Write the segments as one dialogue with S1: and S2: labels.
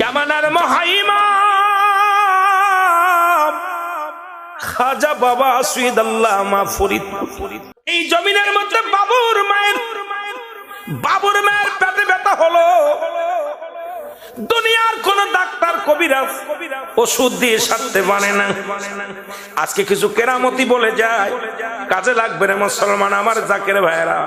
S1: জামানার মহাইমা খাজা বাবা সুইদ আল্লামা ফরিদ। এই জমিনের মধ্যে বাবুর মায়ের বাবুর মায়ের পেটে ব্যথা হলো। দুনিয়ার কোন ডাক্তার, কবিরাজ ওষুধ দিয়ে সারতে পারে না। আজকে কিছু কেরামতি বলে যায়, কাজে লাগবে রে মুসলমান আমার জাকের ভাইরা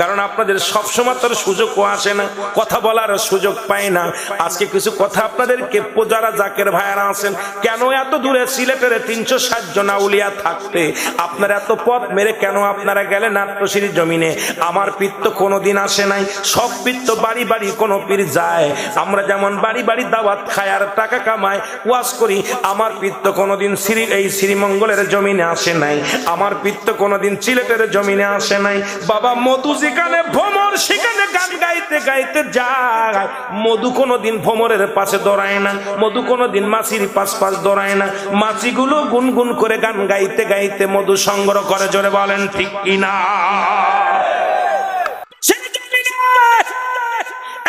S1: কারণ আপনাদের সবসময় তোর সুযোগও আসে না, কথা বলার সুযোগ পায় না। আজকে কিছু কথা আপনাদেরকে যারা জাকের ভাইরা আছেন, কেন এত দূরে সিলেটের তিনশো ষাট জন আউলিয়া থাকতে? আপনার এত পথ মেরে কেন আপনারা গেলেন নাট্যশ্রীর জমিনে? আমার পিত্ত কোনোদিন আসে নাই, সব পিত্ত বাড়ি বাড়ি কোনো পীর যায়। আমরা যেমন বাড়ি বাড়ি দাওয়াত খায় আর টাকা কামায়, ওয়াজ করি, আমার পিত্ত কোনোদিন শ্রী এই শ্রীমঙ্গলের জমিনে আসে নাই। আমার পিত্ত কোনোদিন সিলেটের জমিনে আসে নাই। বাবা মধু যেখানে ভ্রমর, সেখানে গান গাইতে গাইতে যায়। মধু কোনোদিন ভ্রমরের পাশে দৌড়ায় না। মধু কোনোদিন মাছির পাশ পাশ দৌড়ায় না। মাছিগুলো গুনগুন করে গান গাইতে গাইতে মধু সংগ্রহ করে, জোরে বলেন, ঠিক কিনা?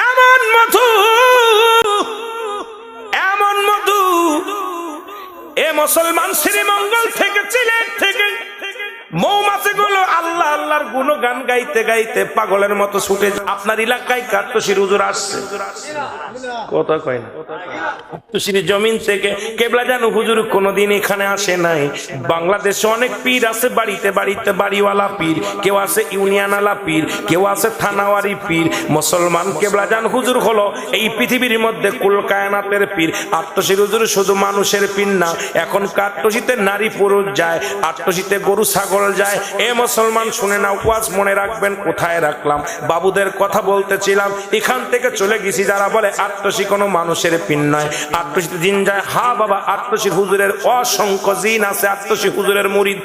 S1: এমন মধু মুসলমান শ্রীমঙ্গল থেকে সিলেট থেকে আল্লাহ আল্লাহর গুণগান গাইতে গাইতে পাগলের মতো ছুটে আপনার এলাকায় আসছে। কথা কয় না। জমিন থেকে কেবলা হুজুর এখানে আসে নাই। বাংলাদেশে অনেক পীর আছে, বাড়িতে বাড়িতে বাড়িওয়ালা পীর, কেউ আছে ইউনিয়নওয়ালা পীর, কেউ আছে থানাওয়ারি পীর। মুসলমান কেবলা জান হুজুর হলো, এই পৃথিবীর মধ্যে কুলকায়নাতের পীর। আত্মশীর হুজুর শুধু মানুষের পীর না, এখন কাট্টসিতে নারী পুরুষ যায় আত্মশীতে গরু, ছাগল যায়, এ মুসলমান, শুনে না উপবাস মনে রাখবেন, কোথায় রাখলাম? বাবুদের কথা বলতেছিলাম, এখান থেকে চলে গেছি, যারা বলে আত্মশী কোনো মানুষের পিন নয়। আত্মশীতে দিন যায়, হা বাবা আত্মশী হুজুরের অসংখ্য জিন আছে আত্মশী হুজুরের মুরিদ।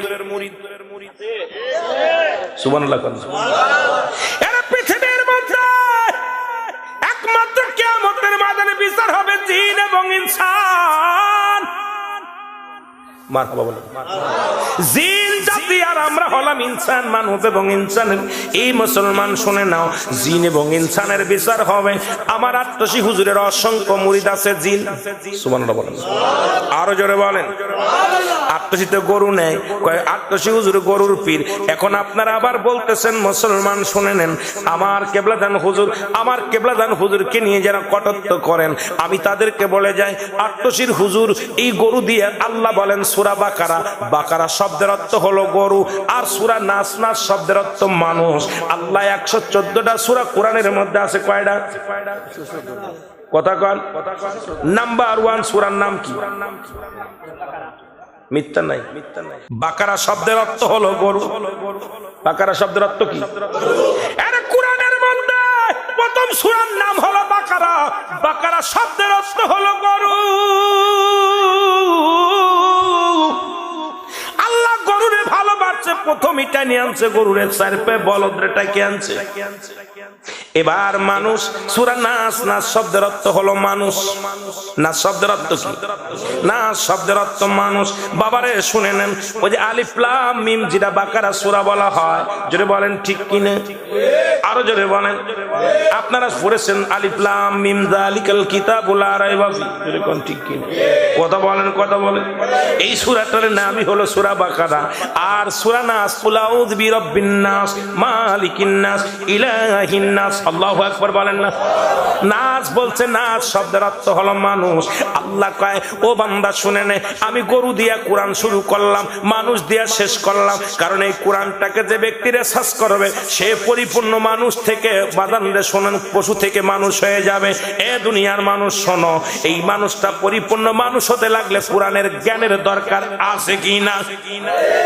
S1: জিন জিন জাতি আর আমরা হলাম ইনসান মানব এবং ইনসানের। এই মুসলমান, শুনে নাও, জিন এবং ইনসানের বিচার হবে। আমার আত্মসী হুজুরের অসংখ্য মুরিদ আছে জিন। বলেন। আরও জোরে বলেন। আত্মসীতে গরু নেয় আত্মসী হুজুর গরুর পীর। এখন আপনারা আবার বলতেছেন, মুসলমান, শুনে নেন। আমার কেবলাদান হুজুর, আমার কেবলাদান হুজুরকে নিয়ে যারা কটত্ব করেন, আমি তাদেরকে বলে যাই, আত্মসীর হুজুর, এই গরু দিয়ে আল্লাহ বলেন, সুরা বাকারা। বাকারা শব্দের অর্থ হলো গরু। আর সুরা নাচ নাচ শব্দের অর্থ মানুষ। আল্লাহ একশো চোদ্দটা সুরা কোরআনের মধ্যে আছে, কয়টা? কথা কন। নাম্বার ওয়ান সুরার নাম কি? মিথ্যা নাই। বাকারা শব্দের অর্থ হলো গরু। বাকারা শব্দের অর্থ কি? আরে কোরআনের প্রথম সূরার নাম হলো বাকারা। বাকারা শব্দের অর্থ হলো গরু। গরুরে ভালোবাসছে প্রথম ইটা নিয়ে আনছে গরুরে সারপে বলদরেটা কে আনছে। এবার মানুষ, সুরা নাচ নাচ শব্দের অর্থ হলো মানুষ। নাচ শব্দের অর্থ কি? নাচ শব্দের অর্থ মানুষ। বাবারে শুনে নেন, ওই যে আলিফলাম মিম যেটা বাকারা সুরা বলা হয়, জোরে বলেন ঠিক কিনে আরও জোরে বলেন। আপনারা পড়েছেন আলিফলাম মিম জালিকাল কিতাবুল আরাইবা ফি। জোরে কোন ঠিক কিনে কথা বলেন কথা বলেন। এই সুরাটার নামই হলো সুরা বাকারা। আর সুরা নাস কুলাউদ বিরব্বিন নাস, মালিকিন নাস, ইলাহিন নাস, আল্লাহু আকবার বলেন না। নাচ বলছে নাচ শব্দের অর্থ হলো মানুষ। আল্লাহ কয়, ও বান্দা, শুনে নে, আমি গরু দিয়া কোরআন শুরু করলাম, মানুষ দিয়া শেষ করলাম। কারণ এই কোরআনটাকে যে ব্যক্তিরা শ্বাস করবে, সে পরিপূর্ণ মানুষ থেকে বাদান রে শোনেন, পশু থেকে মানুষ হয়ে যাবে। এ দুনিয়ার মানুষ, শোনো, এই মানুষটা পরিপূর্ণ মানুষ হতে লাগলে কোরআনের জ্ঞানের দরকার আছে কি না?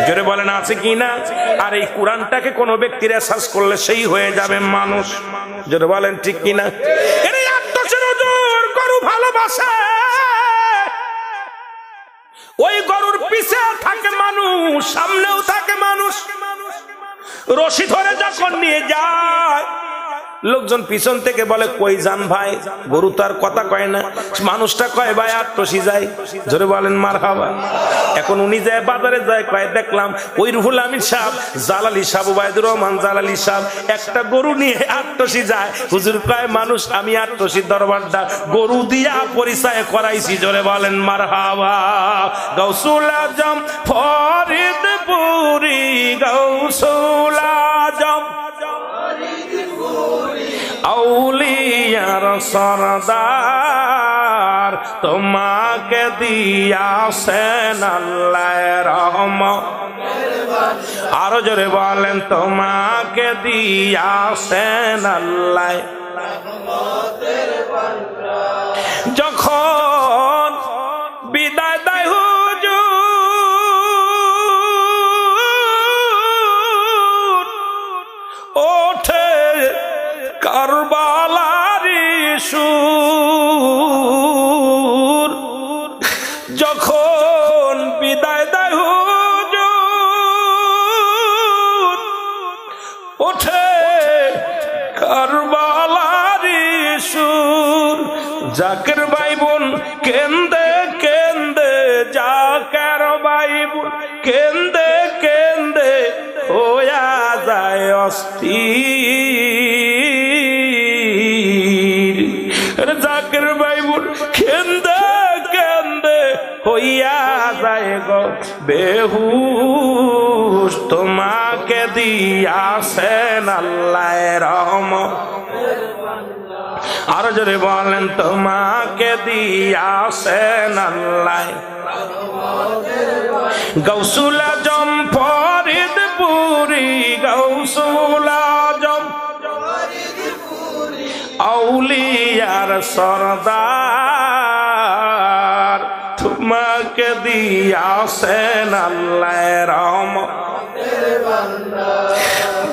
S1: জোরে বলেন, আছে কি না? আর এই কোরআনটাকে কোনো ব্যক্তির এসাস করলে সেই হয়ে যাবে মানুষ। জোরে বলেন, ঠিক কি না এরে আত্মসের হুজুর, গরু ভালোবাসে। ওই গরুর পিছে থাকে মানুষ, সামনেও থাকে মানুষ। রশি ধরে যখন নিয়ে যায় লোকজন পিছন থেকে বলে, কই যান ভাই? গরু তো আর কথা কয় না। মানুষটা কয়, ভাই আটটসি যায়। জোরে বলেন মার খাবা এখন উনি যায় বাজারে যায়, কয়, দেখলাম ওই রুহুল আমিন সাহ জালালি সাহ উবায়দুর রহমান জালালি সাহ একটা গরু নিয়ে আটটসি যায়। হুজুর কয়, মানুষ, আমি আটটসি দরবারটা গরু দিয়া পরিচয় করাইছি। জোরে বলেন মার হাওয়া গৌসুল আজম, ফরিদপুরি গৌসুল আউলিয়ার সরদার তোমাকে দিয়াছেন আল্লাহ রহম আরও জোরে বলেন তোমাকে দিয়াছেন আল্লাহ। বেহুশ তোমাকে দিয়াছেন আল্লাহ রহম আরও যদি বলেন তোমাকে দিয়াছেন আল্লাহ গৌসুল আজম ফরিদপুরি গৌসুল আজম। আউলিয়ার সরদার। তোমাকে দিয়াছেন আল্লাহ রহম।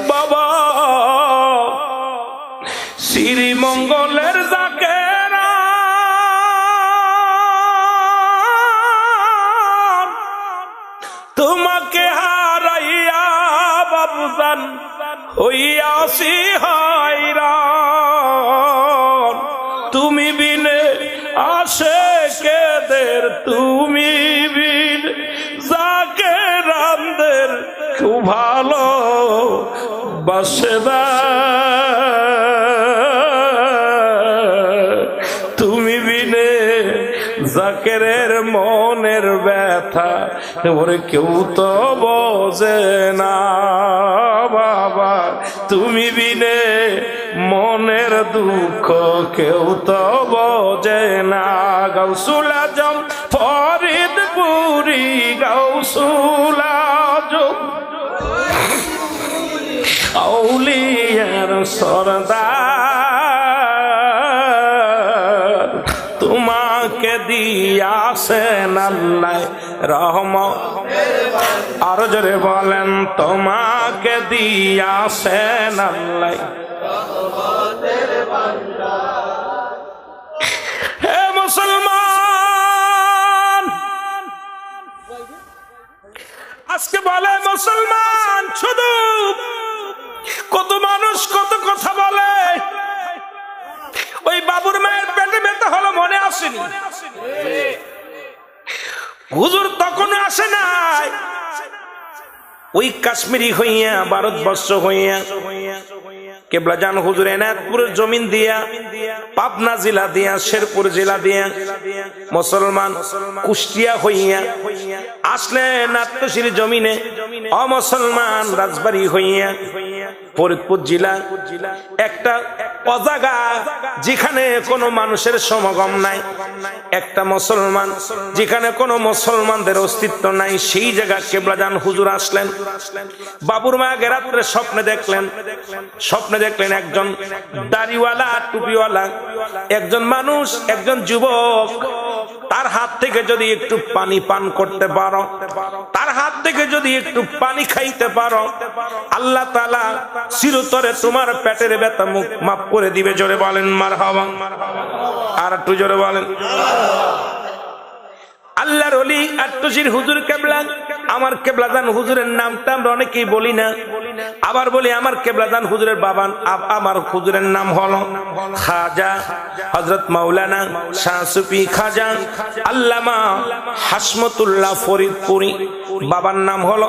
S1: বাবা, শ্রীমঙ্গলের জাকেরা তোমাকে হারাইয়া বাবুজান হইয়াছি হাইরান তুমি বিনে আসে কেদের তুমি খুব ভালো বাসে তুমি বিনে জাকেরের মনের ব্যথা ওরে কেউ তো বোঝে না বাবা। তুমি বিনে মনের দুঃখ কেউ তো বোঝে না। গৌসুল আজম, ফরিদপুরি গৌসুল সরদার, তোমাকে দিয়াছেন আল্লাহ রহম আরও জোরে বলেন, তোমাকে দিয়াছেন আল্লাহ হে মুসলমান, আজকে বলে মুসলমান, শুধু আসেনি। হুজুর তখনও আসে নাই। ওই কাশ্মীরি হইয়া, ভারতবর্ষ হইয়া হুজুর এনায়তপুরের জমিন দিয়া, পাবনা জেলা দিয়া, শেরপুর জেলা দিয়া, মুসলমান কুষ্টিয়া হইয়া আসলে নাট্যশির জমিনে। অমুসলমান রাজবাড়ি হইয়া ফরিদপুর জেলা, একটা অজাগা যেখানে কোনো মানুষের সমাগম নাই, একটা মুসলমান যেখানে কোনো মুসলমানদের অস্তিত্ব নাই, সেই জায়গা কেবলাজান হুজুর আসলেন। বাবুর মা গেরাত্রে স্বপ্নে দেখলেন স্বপ্নে দেখলেন একজন দাড়িওয়ালা, টুপিওয়ালা, একজন মানুষ, একজন যুবক। তার হাত থেকে যদি একটু পানি পান করতে পারো, তার হাত থেকে যদি একটু পানি খাইতে পারো, আল্লাহ তালা চিরতরে তোমার পেটের ব্যথা মুখ মাফ করে দিবে। জোরে বলেন মার হওয়া আর একটু জোরে বলেন। আল্লাহর অলি আট্টসির হুজুর কেবলা, আমার কেবলাদান হুজুরের নামটা আমরা অনেকেই বলি না। আবার বলি, আমার কেবলাদান হুজুরের বাবান আমার হুজুরের নাম খাজা হজরত মাওলানা শাহ সুফি খাজা, আল্লামা হাসমতুল্লাহ ফরিদপুরি। বাবার নাম হলো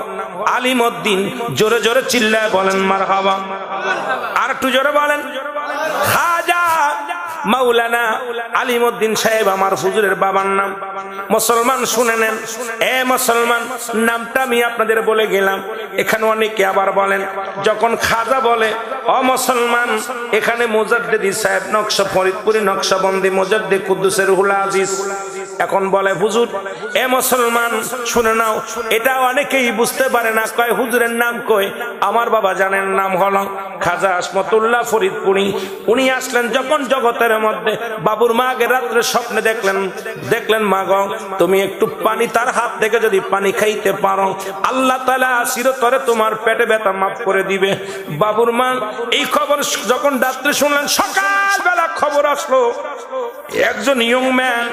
S1: আলিমউদ্দিন। জোরে জোরে চিল্লায় বলেন মার হাবা আর একটু জোরে বলেন, খাজা মাওলানা আলিমুদ্দিন সাহেব আমার হুজুরের বাবার নাম। মুসলমান শুনে নেন। এ মুসলমান, নামটা আমি আপনাদের বলে গেলাম। এখানে অনেকে আবার বলেন, যখন খাজা বলে, অ মুসলমান, এখানে মুজাদ্দিদি সাহেব নকশা ফরিদপুরি নকশাবন্দি মুজাদ্দি কুদ্দুসের হুলা আজিজ। এখন বলে, হুজুর, এ মুসলমান, শুনে নাও, এটা অনেকেই বুঝতে পারে না। কয়, হুজুরের নাম কই? আমার বাবা জানেন, নাম হলো খাজা আসমতুল্লাহ ফরিদপুরি উনি আসলেন যখন জগতের মধ্যে। বাবুর মা আগে রাত্রে স্বপ্নে দেখলেন দেখলেন, মা গ, তুমি একটু পানি তার হাত থেকে যদি পানি খাইতে পারো, আল্লাহ তালা চিরতরে তোমার পেটে ব্যথা মাফ করে দিবে। বাবুর মা এই খবর যখন রাত্রে শুনলেন, সকালবেলা খবর আসলো, একজন ইয়ং ম্যান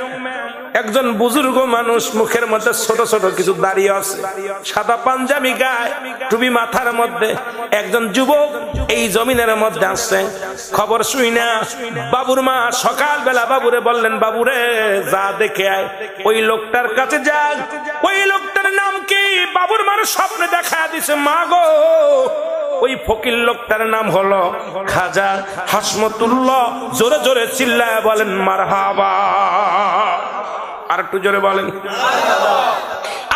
S1: একজন বুজুর্গ মানুষ মুখের মধ্যে ছোট ছোট কিছু দাঁড়িয়ে আছে, সাদা পাঞ্জাবি গায়ে, টুপি মাথার মধ্যে। একজন যুবক এই জমিনের মধ্যে আসছে খবর শুই না। বাবুর মা সকালবেলা বাবুরে বললেন, বাবুরে, যা দেখে আয়। ওই লোকটার কাছে যাক ওই লোকটার নাম কি? বাবুর মার স্বপ্নে দেখা দিছে, মা গো, ওই ফকির লোকটার নাম হলো খাজা হাসমতুল্লাহ। জোরে জোরে চিল্লায় বলেন, মারহাবা। আর একটু জোরে বলেন।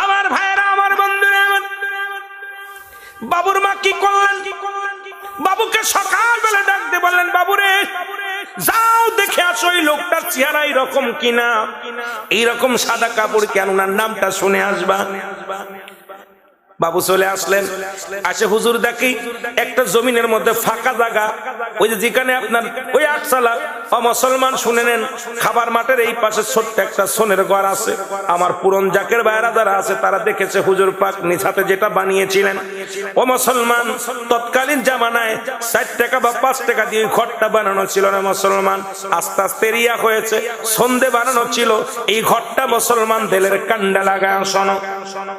S1: আমার ভাইয়েরা, আমার বন্ধুরা, আমার বাবুর মা কি করলেন? বাবুকে সকালবেলা ডাকতে বললেন, বাবুরে, যাও দেখে আসো ওই লোকটার চেহারা এইরকম কিনা? এইরকম সাদা কাপড় কেন? ওনার নামটা শুনে আসবা। বাবু চলে আসলেন। আসে হুজুর দেখি একটা জমিনের মধ্যে ফাঁকা জায়গা। ওই যেখানে আপনার ওই আটসালা মুসলমান, শুনে নেন, খাবার মাঠের এই পাশে ছোট্ট একটা সোনের ঘর আছে। আমার পুরন জাকের বাইরা যারা আছে, তারা দেখেছে হুজুর পাক নিজ হাতে যেটা বানিয়েছিলেন। ও মুসলমান, তৎকালীন জামানায় ষাট টাকা বা পাঁচ টাকা দিয়ে ঘরটা বানানো ছিল না মুসলমান। আস্তে আস্তে রিয়া হয়েছে, সন্ধে বানানো ছিল। এই ঘরটা মুসলমান দেলের কান্ডা লাগায় শোনো।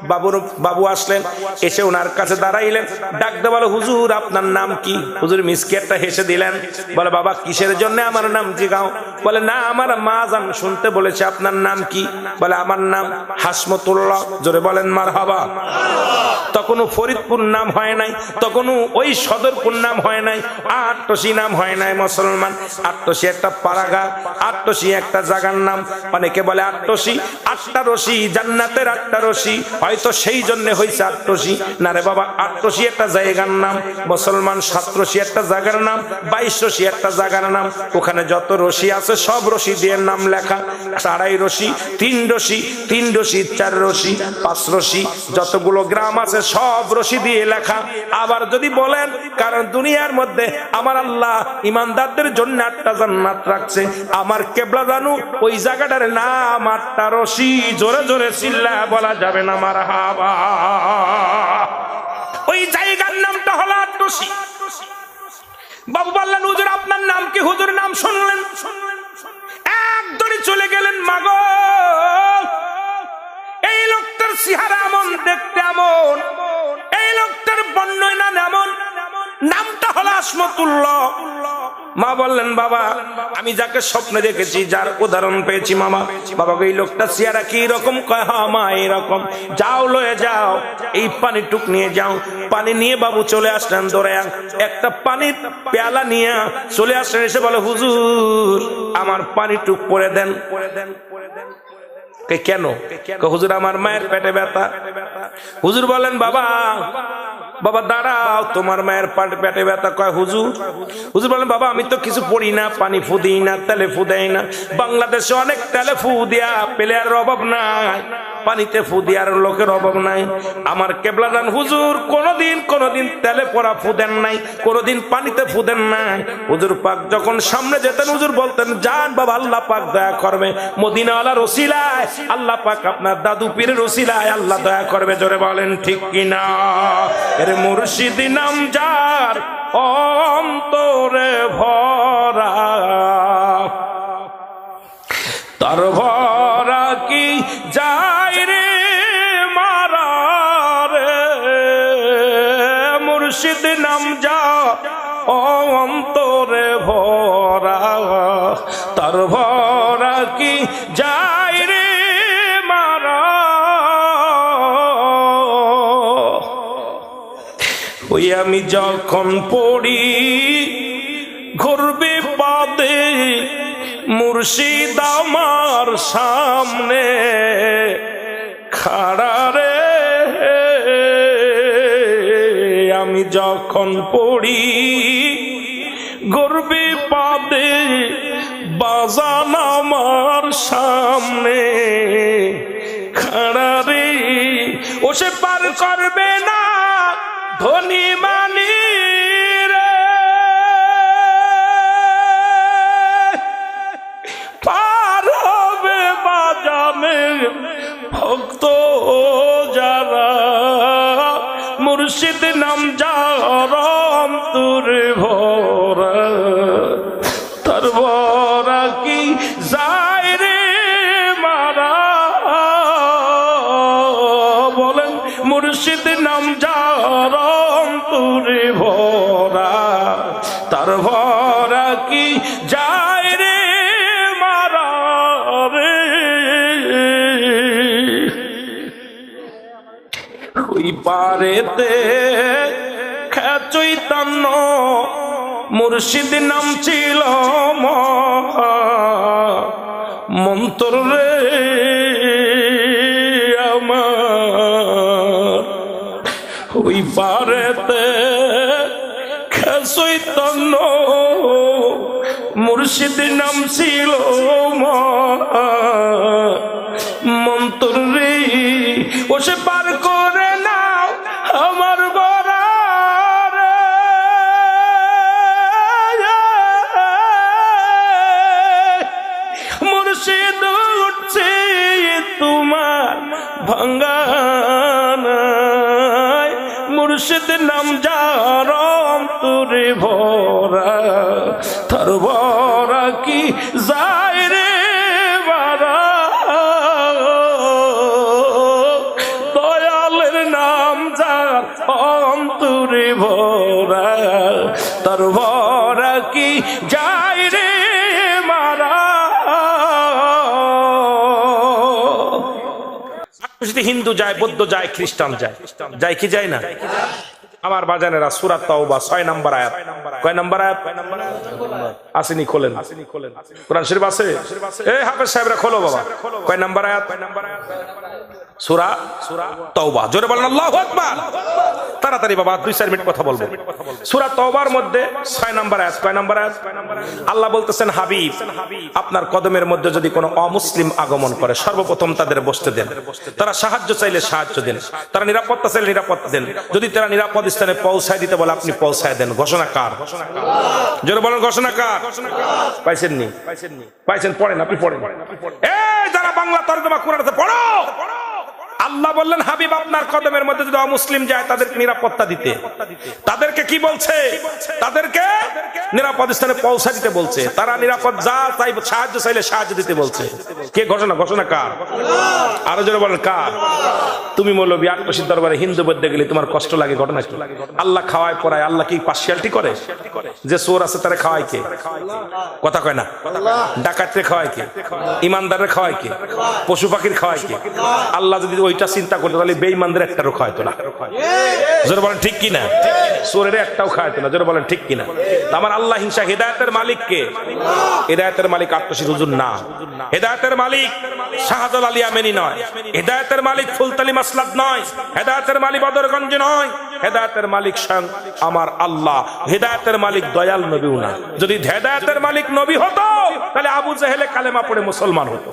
S1: বাবুর বাবু আসলেন। এসে ওনার কাছে দাঁড়াইলেন। ডাকতে বলো, হুজুর, আপনার নাম কি? হুজুর মিসকি একটা হেসে দিলেন। বলে, বাবা, কিসের জন্য আমার নাম জিগাও? বলে, না, আমার মা জান শুনতে বলেছে, আপনার নাম কি? বলে, আমার নাম হাসমতুল্লাহ। জোরে বলেন মার হবা তখনও ফরিদপুর নাম হয় নাই, তখনও ওই সদরপুর নাম হয় নাই, আটটসি নাম হয় নাই মুসলমান। আটটসি একটা পাড়াগা আটটসি একটা জাগার নাম। অনেকে বলে আটটসি, আটটা রশি, জান্নাতের আটটা রশি। হয়তো সেই জন্য হয়েছে আটটসি না রে বাবা আটটসি একটা জায়গার নাম, মুসলমান সাতরশি একটা জায়গার নাম বাইশ রশি একটা জায়গার নাম। ওখানে যত রশি আছে, সব রশি দিয়ে নাম লেখা। আড়াই রশি, তিন রশি তিন রশি, চার রশি, পাঁচ রশি, যতগুলো গ্রাম আছে, সব রশি দিয়ে লেখা। আবার যদি বলেন, কারণ দুনিয়ার মধ্যে আমার আল্লাহ ইমানদারদের জন্য আটটা জান্নাত রাখছে। আমার কেবলা জানু, ওই জায়গাটার নাম আটটা রশি। জোরে জোরে চিল্লা বলা যাবে না আমার হাবা ওই জায়গার নামটা হলো আটটসি। বাবু বললেন, হুজুর, আপনার নাম কি? হুজুর নাম শুনলেন? একদরে চলে গেলেন, মাগ, এই লোকটার চেহারা এমন, দেখতে এমন, এই লোকটার বর্ণনা এমন নামটা হলো আসমতুল্লাহ। মা বললেন, বাবা, আমি যাকে স্বপ্নে দেখেছি, যার উদাহরণ পেয়েছি মামা। বাবা এই লোকটা চেহারা কি রকম? কয় মা এরকম যাও, লয়ে যাও। এই পানি টুক নিয়ে যাও। পানি নিয়ে বাবু চলে আসলেন একটা পানির পেয়ালা নিয়ে চলে আসলেন, এসে বলে, হুজুর, আমার পানি টুক করে দেন। করে দেন করে দেন কেন হুজুর, আমার মায়ের পেটে ব্যথা। হুজুর বলেন, বাবা বাবা, দাঁড়াও, তোমার মায়ের পাট পেটে ব্যথা কয়, হুজুর? হুজুর বলেন, বাবা, আমি তো কিছু পড়ি না, পানি ফু দিই না, তেলে ফু দেয় না। বাংলাদেশে অনেক তেলে ফু দেয়া প্লেয়ারের অভাব নাই। পানিতে ফু দেওয়ার লোকের অভাব নাই। আমার কেবলাদান হুজুর কোনদিন কোনদিন তেলে পড়া ফু দেন নাই, কোনদিন পানিতে ফু দেন নাই। হুজুর পাক যখন সামনে যেতেন, হুজুর বলতেন, যান বাবা, আল্লাহ পাক দয়া করবে। মদিনাওয়ালা রসিলায় আল্লাহ পাক আপনার দাদু পীরের রসিলায় আল্লাহ দয়া করবে। জোরে বলেন, ঠিক কিনা এর মুর্শিদি নাম যার অন্তরে ভরা। তার ভরা নাম যা অন্তরে ভরা, তার ভরা কি যায় রে মারা? ওই আমি যখন পড়ি, ঘুরবে পাদে মুর্শিদ আমার সামনে, খাড়া যখন পড়ি, গর্বে পাদে বাজান আমার সামনে। খাড়া রে, ও সে পার করবে না ধনী মানি পার হবে ভক্ত যারা। মুর্শিদ নাম যারম পারেতে চৈতন্য মুর্শিদ নাম ছিল মন্তর রে আমার, ওই পারেতে চৈতন্য মুর্শিদ নাম ছিল মন্তর রে, ও সে ভরা, তার ভরা কি যায় রে বারা? দয়ালের নাম যার অন্তরে ভরা, তার ভরা কি যায় রে মারা হিন্দু যায়, বৌদ্ধ যায়, খ্রিস্টান যায় যায়, কি যায় না? আমার বাজানেরা সুরাত তাওবা, ছয় নাম্বার আয়াত। কয় নাম্বার আয়াত? আসেনি, খোলেন। কোরআন শরীফ আছে? এই হাফেজ সাহেবরা, খোলো বাবা। কয় নাম্বার আয়াত? সুরা সুরা তাওবা, জোরে বলেন, আল্লাহু আকবার। তাড়াতাড়ি বাবা, দুই, চার মিনিট কথা বলব। সুরা তওবার মধ্যে ছয় নাম্বার আয়াত কয় নাম্বার আয়াত। আল্লাহ বলতেছেন, হাবিব, আপনার কদমের মধ্যে যদি কোনো অমুসলিম আগমন করে, সর্বপ্রথম তাদের বসতে দেন। তারা সাহায্য চাইলে সাহায্য দেন। তারা নিরাপত্তা চাইলে নিরাপত্তা দেন। যদি তারা নিরাপদ স্থানে পৌঁছায় দিতে বলে, আপনি পৌঁছায় দেন। ঘোষণা কার? জোরে বলেন, ঘোষণা কার? পাইছেন নি? পাইছেন, পড়েন, আপনি পড়েন। এই যারা বাংলা তর্জমা কোরআন আছে, পড়ো! আল্লাহ বললেন, হাবিব, আপনার কদমের মধ্যে যদি অমুসলিম যায়, তাদেরকে নিরাপত্তা দিতে। তাদেরকে কি বলছে? তাদেরকে নিরাপদ স্থানে পৌঁছা দিতে বলছে। তারা নিরাপদ যা তাই সাহায্য চাইলে সাহায্য দিতে বলছে। কে ঘোষণা ঘোষণা কার? আরও জোরে বলেন, কার? তুমি মৌলবী আটকশির দরবারে হিন্দু বলতে গেলে তোমার কষ্ট লাগে, ঘটনা কি? আল্লাহ খাওয়ায়, পড়ায়, আল্লাহ কি পার্সিয়ালিটি করে? যে চোর আছে তারা খাওয়ায় কে? কথা কয় না? ডাকাতরে খাওয়ায় কে? ইমানদারে খাওয়ায় কে? পশু পাখির খাওয়ায় কে? আল্লাহ যদি ওইটা চিন্তা করতো, তাহলে বেঈমানদের একটারও খাওয়াইতো না। জোরে বলেন, ঠিক কিনা? চোরের একটাও খাওয়াইতো না। জোরে বলেন, ঠিক কিনা? আমার আল্লাহ হিংসা, হেদায়তের মালিক কে? হেদায়তের মালিক আত্মশীর হুজুর না। হেদায়তের মালিক শাহজাল আলী আমেনি নয়। হেদায়তের মালিক ফুলতালি মাসলাদ নয়, হেদায়তের মালিক বদরগঞ্জ নয়, হেদায়তের মালিক স্বয়ং আমার আল্লাহ, হেদায়তের মালিক দয়াল নবীও না। যদি হেদায়তের মালিক নবী হতো, তাহলে আবু জাহেলে কালেমা পড়ে মুসলমান হতো।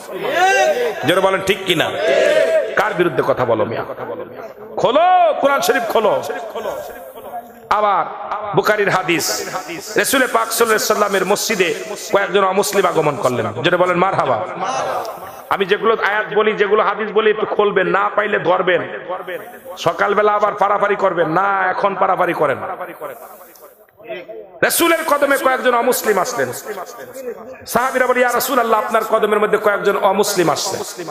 S1: যেটা বলেন, ঠিক কিনা কার বিরুদ্ধে কথা বলো মিয়া? খোলো, কোরআন শরীফ খোলো। আবার বুকারির হাদিস, রসুলের পাক সাল্লামের মসজিদে কয়েকজন অমুসলিম আগমন করলেন। যেটা বলেন মার হাবা আমি যেগুলো আয়াত বলি, যেগুলো হাদিস বলি, একটু খুলবেন, না পাইলে ধরবেন। সকালবেলা আবার পারাপারি করবেন, না, এখন পারাপারি করেন। রসুলের কদমে কয়েকজন অমুসলিম আসলেন। আপনার কদমের মধ্যে কয়েকজন অমুসলিম আসছে।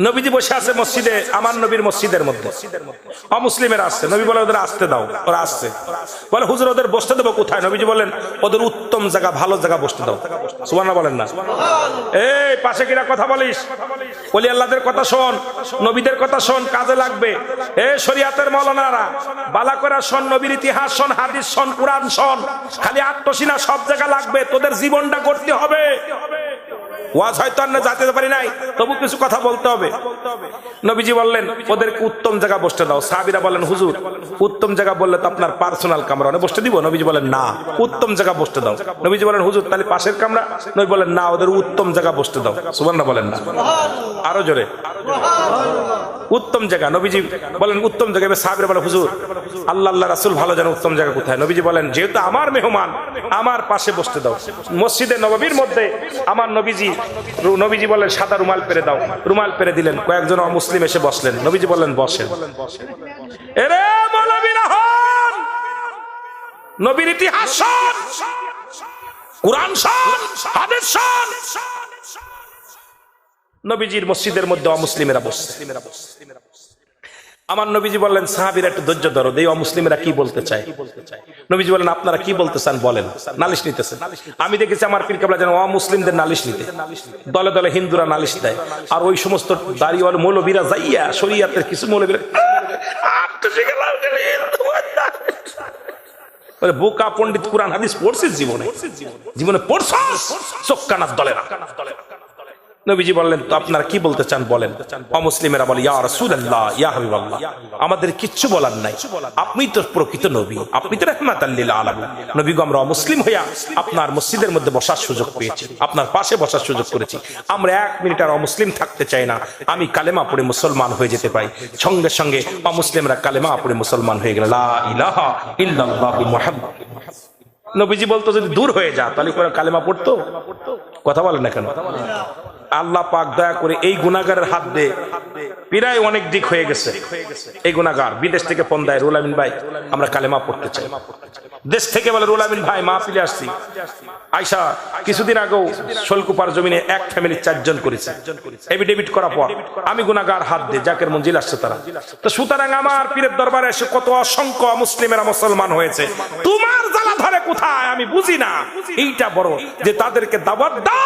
S1: নবীজি বসে আছে মসজিদে, আমার নবীর মসজিদের মধ্যে। আসছে। নবী বলে, ওদের আসতে দাও। ওরা আসছে। বলে, হুজুর, ওদের বসতে দেবো কোথায়? নবীজি বলেন, ওদের উত্তম জায়গা, ভালো জায়গা বসতে দাও। সুবানা বলেন না। এই, পাশে কিনা কথা বলিস? বলি, আল্লাহদের কথা শোন, নবীদের কথা শোন, কাজে লাগবে। এ, শরিয়াতের মৌলানারা, বালা করা শোন, নবীর ইতিহাস শোন, হাদিস শোন কোরআন শোন। খালি আত্মসীনা সব জায়গা লাগবে। তোদের জীবনটা করতে হবে। ওয়াজ হয়তো আর যেতে পারি নাই। তবু কিছু কথা বলতে হবে। নবীজি বললেন, ওদেরকে উত্তম জায়গা বসতে দাও। সাহাবিরা বলেন হুজুর, উত্তম জায়গা বললে তো আপনার পার্সোনাল কামরা অনেক বসতে দিব? নবীজি বলেন না, উত্তম জায়গা বসতে দাও। নবীজি বলেন হুজুর, তাহলে পাশের কামরা? নবী বলেন না, ওদের উত্তম জায়গা বসতে দাও। সুবর্ণা বলেন না। আরও জোরে। উত্তম জায়গা। নবীজি বলেন, উত্তম জায়গা সাহাবিরা বলে, হুজুর, আল্লাহ আল্লাহ রাসুল ভালো জানো উত্তম জায়গা কোথায়? নবীজি বলেন, যেহেতু আমার মেহমান, আমার পাশে বসতে দাও। মসজিদে নববীর মধ্যে আমার নবীজি নবীজি বলেন, সাদা রুমাল পেরে দাও। রুমাল পেরে দিলেন। কয়েকজন মুসলিম এসে বসলেন। নবীজি বললেন বসেন। এরে নবীর ইতিহাস শোন! কোরআন শোন! হাদিস নবীজির মসজিদের মধ্যে অমুসলিমেরা বসছে। আমার নবীজি বললেন, সাহাবিরা একটু ধৈর্য ধরো এই অমুসলিমেরা কি বলতে চায়। নবীজি বলেন আপনারা কি বলতে চান বলেন, নালিশ নিতেছেন। আমি দেখেছি আমার পীর কাবলা যেন অমুসলিমদের নালিশ নিতে। দলে দলে হিন্দুরা নালিশ দেয়। আর ওই সমস্ত দাড়িওয়াল মৌলবীরা যাইয়া শরিয়াতের কিছু মৌলবীরা বোকা পণ্ডিত কোরআন হাদিস পড়ছিস জীবনে? জীবনে পড়ছস? চোখ কানার দলে নবীজি বললেন, তো আপনারা কি বলতে চান বলেন? অমুসলিমেরা বলে, ইয়া রাসূলুল্লাহ, ইয়া হাবিবাল্লাহ, আমাদের কিচ্ছু বলার নাই। আপনি তো প্রকৃত নবী, আপনি তো রাহমাতাল লিল আলামিন। নবী গো আমরা মুসলিম হইয়া আপনার মসজিদের মধ্যে বসার সুযোগ পেয়েছি, আপনার পাশে বসার সুযোগ করেছি। আমরা এক মিনিট আর অমুসলিম থাকতে চাই না, আমি কালেমা পড়ে মুসলমান হয়ে যেতে পাই সঙ্গে সঙ্গে অমুসলিমরা কালেমা পড়ে মুসলমান হয়ে গেল, লা ইলাহা ইল্লাল্লাহু মুহাম্মাদ। নবীজি বলতো, যদি দূর হয়ে যা, তাহলে কালেমা পড়তো? কথা বলে না কেন? আল্লাহ পাক দয়া করে এই গুনাগারের হাত দিয়ে প্রায় অনেক দিক হয়ে গেছে। এই গুনাগার বিদেশ থেকে ফোন দেয় রুলামিন ভাই, আমরা কালেমা পড়তে চাই। দেশ থেকে বলে রুলামিন ভাই মা ফিরে আসছি। আয়সা কিছুদিন আগেও শোলকুপার জমিনে এক ফ্যামিলি চারজন করেছে। এভিডেভিট করার পর আমি গুনাগার হাত দিয়ে জাকের মঞ্জিল আসছে তারা। তো সুতরাং আমার পীরের দরবারে এসে কত অসংখ্য মুসলিমেরা মুসলমান হয়েছে। তোমার জ্বালা ধরে কোথায় আমি বুঝি না। এইটা বড় যে তাদেরকে দাবাত দাও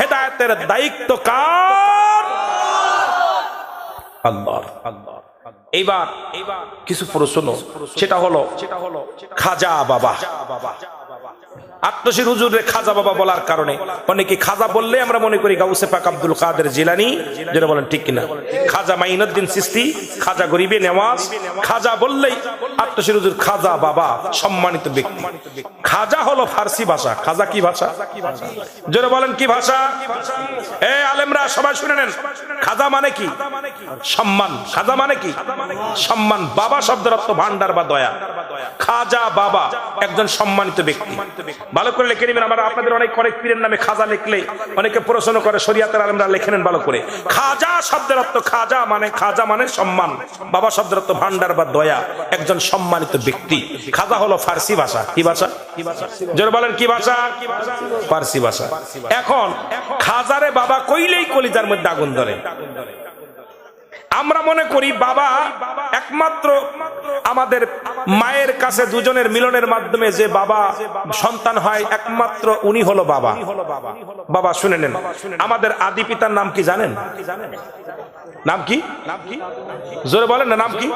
S1: হেদায়েতের দায়িত্ব কার? আল্লাহ এইবার এইবার কিছু প্রশ্ন সেটা হলো সেটা হলো খাজা বাবা। আত্মসীর হুজুরে খাজা বাবা বলার কারণে। অনেকে খাজা বললে আমরা মনে করি গাউসে পাক আব্দুল কাদের জিলানি। যেটা বলেন ঠিক কিনা? খাজা মাইনুদ্দিন সিস্তি, খাজা গরিবে নেওয়াজ। খাজা বললেই আত্মসীর হুজুর খাজা বাবা, সম্মানিত ব্যক্তি। খাজা হলো ফার্সি ভাষা। খাজা কি ভাষা? জোরে বলেন কি ভাষা? এ আলেমরা, সবাই শুনে নেন। খাজা মানে কি? সম্মান। খাজা মানে কি? সম্মান। বাবা শব্দের অর্থ ভান্ডার বা দয়া। খাজা বাবা একজন সম্মানিত ব্যক্তি। ভালো করে লিখে নেবেন? আমরা আপনাদের অনেক অনেক পীরের নামে খাজা লিখলে অনেকে প্রশ্ন করে, শরিয়াতের আলমরা লিখে নেন ভালো করে। খাজা শব্দের অর্থ খাজা মানে খাজা মানে সম্মান। বাবা শব্দের অর্থ ভান্ডার বা দয়া। একজন সম্মানিত ব্যক্তি। খাজা হলো ফার্সি ভাষা। কি ভাষা? জোরে বলেন, কি ভাষা? ফার্সি ভাষা। এখন, খাজারে বাবা কইলেই কলিজার মধ্যে আগুন ধরে। আমরা মনে করি বাবা একমাত্র আমাদের মায়ের কাছে দুজনের মিলনের মাধ্যমে যে বাবা সন্তান হয়, একমাত্র উনি হলো বাবা। বাবা, শুনে নেন। আমাদের আদি পিতার নাম কি জানেন? নাম কি? জোরে বলেন না, নাম কি?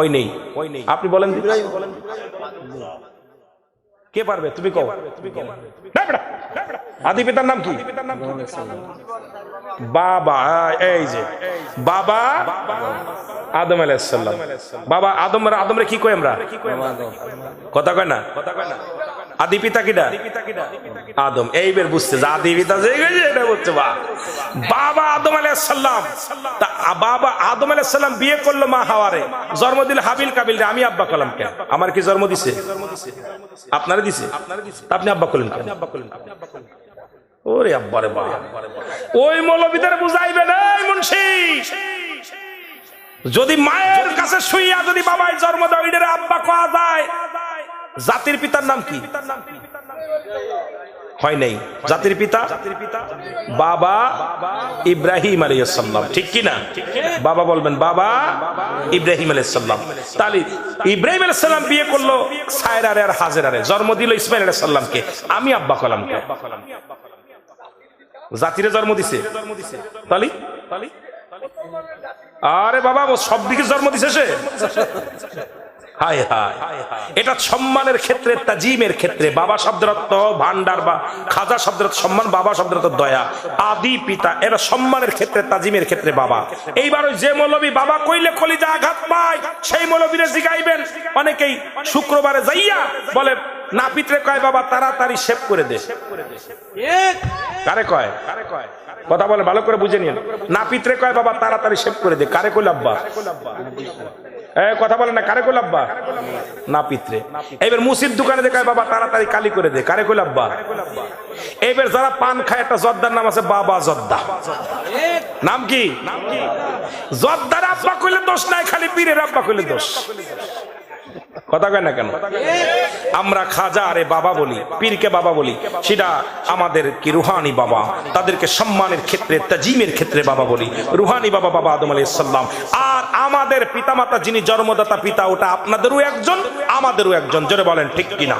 S1: ওই নেই। আপনি বলেন। কে পারবে? তুমি কো। আদি পিতার নাম কি? বাবা এই যে। বাবা আদম আলাইসাল্লাম বাবা আদম আদমরে কি কই আমরা কথা কয় না কথা কয় না? আদি পিতা কিডা? আদম। এইবার বুঝছে যে আদি পিতা যে গেছে এটা বুঝছে বা বাবা আদম আলাইসাল্লাম তা বাবা আদম আলাইসাল্লাম বিয়ে করল মা হাওয়ারে। জন্ম দিল হাবিল কাবিল রে, আমি আব্বা কলাম কেন? আমার কি জন্ম দিছে? আপনারা দিছে? তা আপনি আব্বা করলেন কেন? ওরে আব্বারে বাবা ওই মৌলবিদের বুঝাইবে না মুন্সি। যদি মায়ের কাছে শুইয়া যদি বাবাই জন্ম ওইটারে আব্বা কোয়া যায়? জাতির পিতার নাম কি? হয় নাই। জাতির পিতা? বাবা ইব্রাহিম আলাইসাল্লাম ঠিক কি না? বাবা বলবেন, বাবা ইব্রাহিম আলাইসাল্লাম তাহলে ইব্রাহিম আলাইসাল্লাম বিয়ে করল সায়রারে আর হাজেরারে। জন্ম দিল ইসমাইল আলাইসাল্লামকে আমি আব্বা কলাম জাতিরে জন্ম দিছে? তালি আরে বাবা সব দিকে জন্ম দিছে সে? এটা সম্মানের ক্ষেত্রে, তাজিমের ক্ষেত্রে, বাবা শব্দের অর্থ ভান্ডার বা খাজা শব্দের অর্থ সম্মান বাবা শব্দের অর্থ দয়া। আদি পিতা, এটা সম্মানের ক্ষেত্রে, তাজিমের ক্ষেত্রে বাবা। এইবার ওই যে মৌলবী বাবা কইলে কলিজা আঘাত পায়, সেই মৌলবীরে জিগাইবেন। অনেকেই শুক্রবারে যাইয়া বলে না পিতরে কয়, বাবা, তাড়াতাড়ি সেভ করে দে। কারে কয়? কথা বলে, ভালো করে বুঝে নিন না পিতরে কয়, বাবা, তাড়াতাড়ি সেভ করে দে। কারে কইল, আব্বা? এ, কথা বলে না কারে কোলাব্বা না পিতরে। এবার মুসিদ দোকানে দেখায় বাবা তাড়াতাড়ি কালি করে দে কারে কোলাব্বা এবার যারা পান খায় একটা জর্দার নাম আছে বাবা জর্দা। নাম কি? জর্দার আব্বা কইলে দোষ নাই খালি পীরের আব্বা কইলে দোষ। কথা কয় না কেন? আমরা খাজা আরে বাবা বলি, পীরকে বাবা বলি। সেটা আমাদের কি রুহানি বাবা? তাদেরকে সম্মানের ক্ষেত্রে, তাজিমের ক্ষেত্রে বাবা বলি। রুহানি বাবা বাবা আদম আলাইহিস সালাম। আর আমাদের পিতামাতা যিনি জন্মদাতা পিতা, ওটা আপনাদেরও একজন, আমাদেরও একজন। জোরে বলেন, ঠিক কিনা?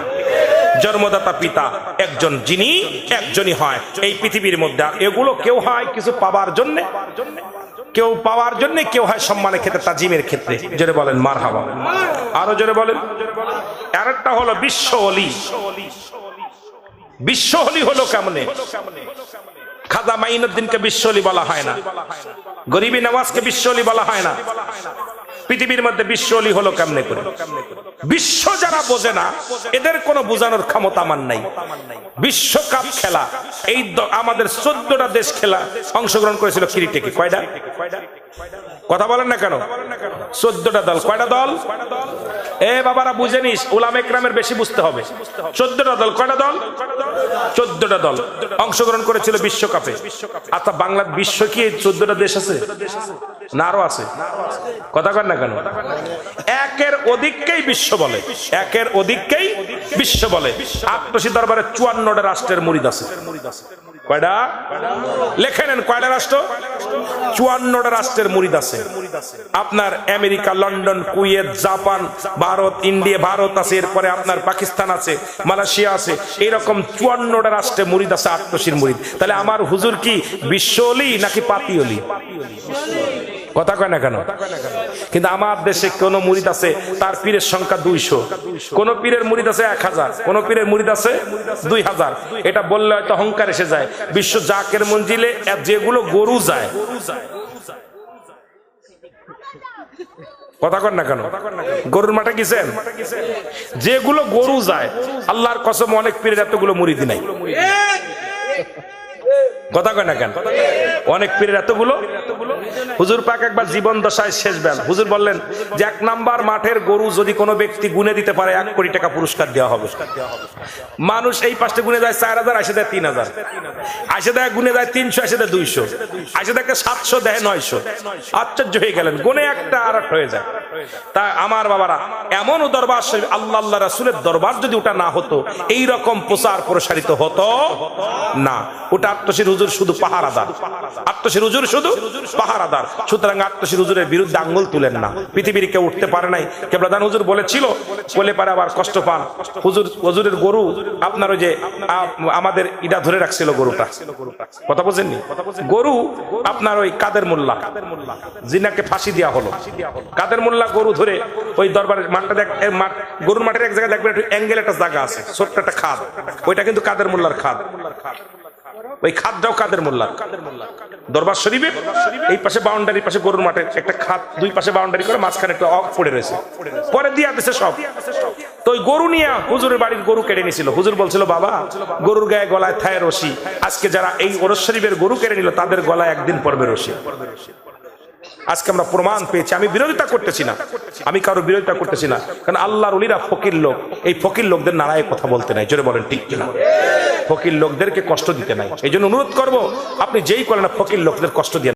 S1: জন্মদাতা পিতা একজন যিনি, একজনই হয়। এই পৃথিবীর মধ্যে এগুলো কেউ হয় কিছু পাবার জন্য? কেউ পাওয়ার জন্য কেউ হয় সম্মানের ক্ষেত্রে, তাজিমের ক্ষেত্রে। জোরে বলেন মার হাবা আরও জোরে বলেন। আর একটা হলো বিশ্ব অলি। বিশ্ব অলি হলো কেমনে? খাজা মাইনুদ্দিনকে বিশ্ব অলি বলা হয় না। গরিবী নামাজকে বিশ্ব অলি বলা হয় না। পৃথিবীর মধ্যে বিশ্ব অলি হলো কেমনে করে? বিশ্ব যারা বোঝে না, এদের কোনো বোঝানোর ক্ষমতা আমার নাই। বিশ্বকাপ খেলা, এই আমাদের চোদ্দটা দেশ খেলা অংশগ্রহণ করেছিল ক্রিকেটে। কয়টা? কথা বলেন না কেন? চোদ্দটা দল। কয়টা দল? এ বাবারা, বুঝে নিস, উলাম একরামের বেশি বুঝতে হবে। চোদ্দটা দল। কয়টা দল? চোদ্দটা দল। অংশগ্রহণ করেছিল বিশ্বকাপে। আচ্ছা বাংলার বিশ্ব কি চোদ্দটা দেশ আছে? না আরও আছে। কথা একের অধিককেই বিশ্ব বলে। একের অধিককেই বিশ্ব বলে। আটশি দরবারে চুয়ান্নটা রাষ্ট্রের মুরিদ আছে। কয়টা? লেখে নেন, কয়টা রাষ্ট্র? চুয়ান্নটা রাষ্ট্রের মুরিদ আছে। আপনার America, London, Kuwait, Japan, Bharat, India, Bharat আছে, এরপরে আপনার পাকিস্তান আছে, মালয়েশিয়া আছে। এরকম চুয়ান্নটা রাষ্ট্রে মুরিদ আছে আটশির মুরিদ। তাহলে আমার হুজুর কি বিশ্ব অলি নাকি পাতি অলি? কথা কয় না কেন? কিন্তু আমার দেশে কোন মুরিদ আছে, তার পীরের সংখ্যা দুইশো। কোন পীরের মুরিদ আছে এক হাজার, কোন পীরের মুরিদ আছে দুই হাজার। এটা বললে হয়তো অহংকার এসে যায়। বিশ্ব জাকের মঞ্জিলে যেগুলো গরু যায়। কথা কর না কেন? গরুর মাঠে গেছেন যেগুলো গরু যায়, আল্লাহর কসম অনেক পীরের এতগুলো মুরিদি নাই। কথা কয় না কেন? অনেক পীরের এতগুলো হুজুর পাক একবার জীবন দশায় শেষ বেল হুজুর বললেন, যে এক নাম্বার মাঠের গরু যদি কোনো ব্যক্তি গুনে দিতে পারে, এক কোটি টাকা পুরস্কার দেওয়া হবে। মানুষ এই পাশে গুনে যায় চার হাজার, আসে দেয় তিন হাজার। আসে দেয়, গুনে যায় তিনশো, আসে দেয় দুইশো। আসে দেখে সাতশো, দেয় নয়শো। আশ্চর্য হয়ে গেলেন, গুনে একটা আর হয়ে যায়। তা আমার বাবারা এমন দরবার আল্লাহ আল্লাহ রাসুলের দরবার যদি ওটা না হতো, এই রকম প্রচার প্রসারিত হতো না। ওটা আত্মশীর হুজুর শুধু পাহারাদার। আত্মশীর হুজুর শুধু পাহারাদার। সুতরাং আত্মশীর হুজুরের বিরুদ্ধে আঙ্গুল তুলেন না। পৃথিবীর কেউ উঠতে পারে নাই। কেবলাদান হুজুর বলেছিল, বলে পারে আবার কষ্ট পান। হুজুর, হুজুরের গরু, আপনার ওই যে আমাদের ইটা ধরে রাখছিল গরুটা। কথা বোঝেননি গরু আপনার ওই কাদের মোল্লা। জিনাকে ফাঁসি দেওয়া হলো। কাদের মোল্লা গরু ধরে ওই দরবারের মাঠটা দেখ গরুর মাঠের এক জায়গায় দেখবেন একটু অ্যাঙ্গেল একটা জায়গা আছে, ছোট্ট একটা খাদ। ওইটা কিন্তু কাদের মোল্লার খাদ। ওই খাদটাও কাদের মোল্লার দরবার শরীফে? এই পাশে বাউন্ডারি পাশে গরুর মাঠে একটা খাদ, দুই পাশে বাউন্ডারি করে মাঝখানে একটা অক পড়ে রয়েছে। পরে দিয়া দিছে সব। তো ওই গরু নিয়ে হুজুরের বাড়ির গরু কেড়ে নিছিল। হুজুর বলছিল, বাবা, গরুর গায়ে গলায় থায় রশি। আজকে যারা এই ওরস শরীফের গরু কেড়ে নিল, তাদের গলায় একদিন পর্বে রশি। আজকে আমরা প্রমাণ পেয়েছি, আমি বিরোধিতা করতেছি না। আমি কারও বিরোধিতা করতেছি না। কারণ আল্লাহর উলিরা ফকির লোক, এই ফকির লোকদের নারায় কথা বলতে নাই। জোরে বলেন, ঠিক কিনা? ফকির লোকদেরকে কষ্ট দিতে নাই। এই জন্য অনুরোধ করব, আপনি যেই করেন ফকির লোকদের কষ্ট দিয়ে